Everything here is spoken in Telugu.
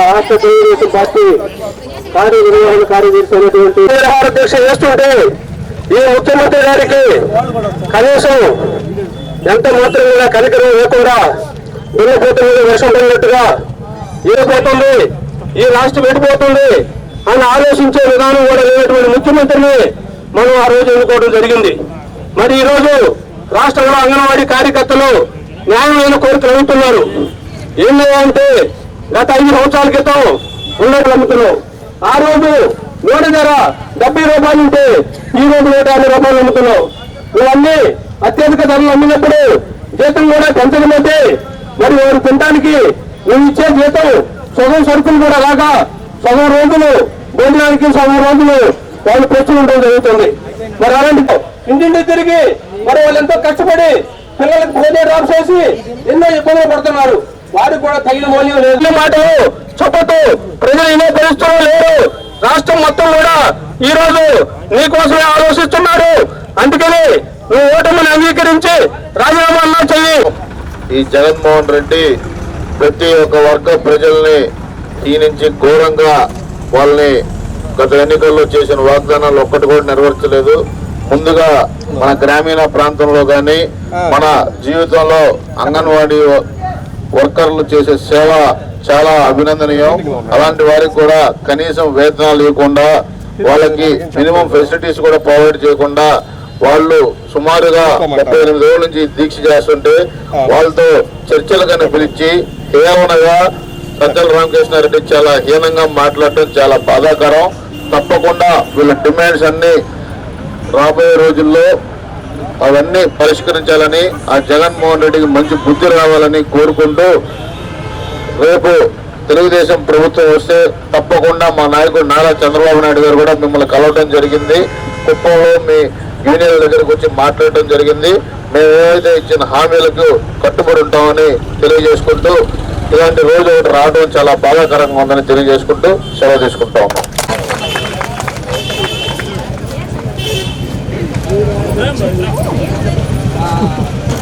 రాష్ట్ర తెలుగుదేశం పార్టీ కార్యనిర్వహణ కార్యదర్శి అయినటువంటి దీక్ష చేస్తుంటే ఈ ముఖ్యమంత్రి గారికి కనీసం ఎంత మాత్రం కనికరం లేకుండా దున్నపోతు మీద వర్షం పడినట్టుగా ఈ రాష్ట్రం ఎడిపోతుంది అని ఆలోచించే విధానం కూడా లేనటువంటి ముఖ్యమంత్రిని మనం ఆ రోజు ఎన్నుకోవడం జరిగింది. మరి ఈరోజు రాష్ట్రంలో అంగన్వాడీ కార్యకర్తలు న్యాయమైన కోరికలు అడుగుతున్నారు. ఏమయ్యా అంటే గత ఐదు సంవత్సరాల క్రితం ఉన్నట్లు అమ్ముతున్నాం. ఆ రోజు నూనె ధర డెబ్బై రూపాయలు ఉంటే ఈ రోజు నూట యాభై రూపాయలు అమ్ముతున్నాం. ఇవన్నీ అత్యధిక ధరలు అమ్మినప్పుడు జీతం కూడా పెంచకపోతే మరి వారు తినడానికి నువ్వు ఇచ్చే జీతం సగం సరుకులు కూడా రాక సగం రోజులు భోజనానికి సగం రోజులు వాళ్ళు ఖర్చులు ఉండడం జరుగుతుంది. మరి అలాంటి ఇంటింటి తిరిగి మరి వాళ్ళు ఎంతో కష్టపడి పిల్లలకు భోజనం డ్రాప్ చేసి ఎన్నో ఇబ్బందులు పడుతున్నారు. వారికి కూడా తగిన మూల్యం లేదు. మాటలు చెప్పతో ప్రజలు ఇనే పరిస్థితుల్లో లేరు. రాష్ట్రం మొత్తం కూడా ఈ రోజు నీకోసమే ఆలోచిస్తున్నారు అందుకని నువ్వు ఓటమిని అంగీకరించి రాజీనామా అన్నా చెయ్యి. ఈ జగన్మోహన్ రెడ్డి ప్రతి ఒక్క వర్గ ప్రజల్ని క్షీణించి ఘోరంగా వాళ్ళని గత ఎన్నికల్లో చేసిన వాగ్దానాలు ఒక్కటి కూడా నెరవేర్చలేదు. ముందుగా మన గ్రామీణ ప్రాంతంలో కానీ మన జీవితంలో అంగన్వాడీ వర్కర్లు చేసే సేవ చాలా అభినందనీయం. అలాంటి వారికి కూడా కనీసం వేతనాలు ఇవ్వకుండా వాళ్ళకి మినిమం ఫెసిలిటీస్ కూడా ప్రొవైడ్ చేయకుండా వాళ్ళు సుమారుగా ముప్పై ఎనిమిది రోజుల నుంచి దీక్ష చేస్తుంటే వాళ్ళతో చర్చలుగానే పిలిచి కేవలంగా సజ్జల రామకృష్ణారెడ్డి చాలా హీనంగా మాట్లాడటం చాలా బాధాకరం. తప్పకుండా వీళ్ళ డిమాండ్స్ అన్ని రాబోయే రోజుల్లో అవన్నీ పరిష్కరించాలని ఆ జగన్మోహన్ రెడ్డికి మంచి బుద్ధి రావాలని కోరుకుంటూ రేపు తెలుగుదేశం ప్రభుత్వం వస్తే తప్పకుండా మా నాయకుడు నారా చంద్రబాబు నాయుడు గారు కూడా మిమ్మల్ని కలవడం జరిగింది. కుప్పంలో మీ యూనియన్ల దగ్గరకు వచ్చి మాట్లాడటం జరిగింది. మేము ఏవైతే ఇచ్చిన హామీలకు కట్టుబడి ఉంటామని తెలియజేసుకుంటూ ఇలాంటి రోజు ఒకటి రావడం చాలా బాధాకరంగా ఉందని తెలియజేసుకుంటూ సెలవు తీసుకుంటా ఉన్నాం. Ah.